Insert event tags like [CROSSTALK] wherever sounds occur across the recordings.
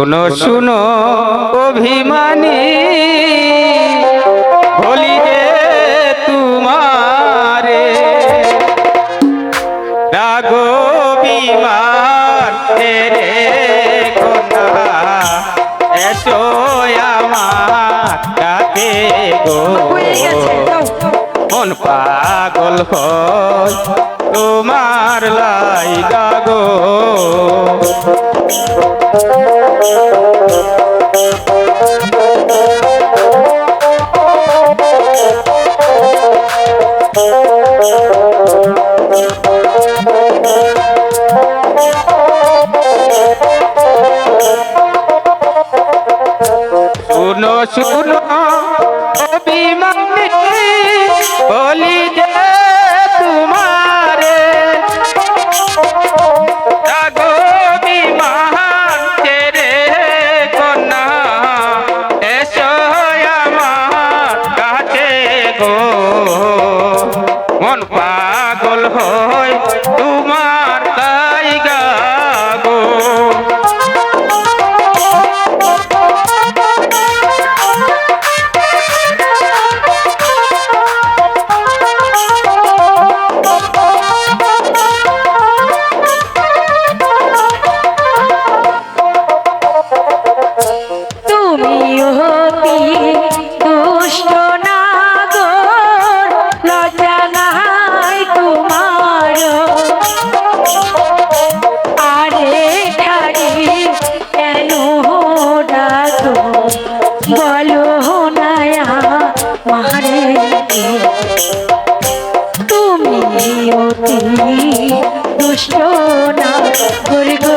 শুনো শুনো অভিমানী। বলি যে তোমারে। রাগো বিমার রে কোনা এসো আমার ডাকে গো। মন পাগল তোমার লাই গো। শুনো শুনো বলি বলো নায়া মারে তুমি অতি দুষ্ট না করগো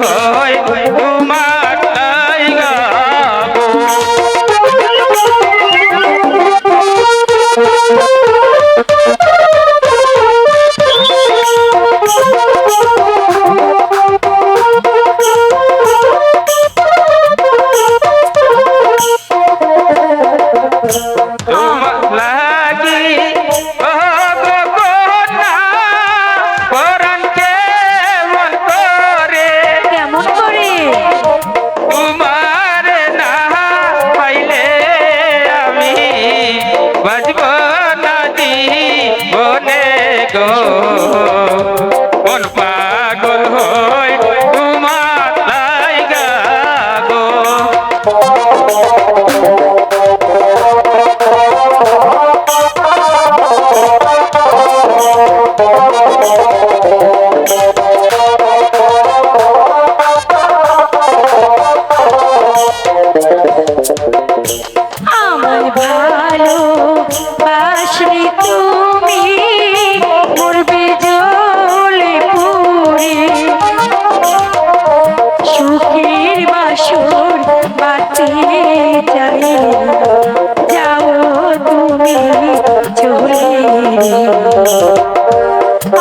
হো [LAUGHS] 我这个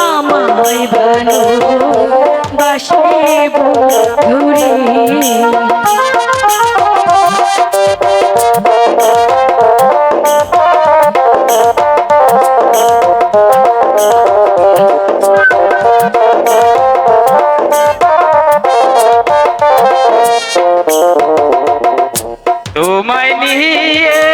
আমায় বানো বাসেব ধুরি তোমায় নিয়ে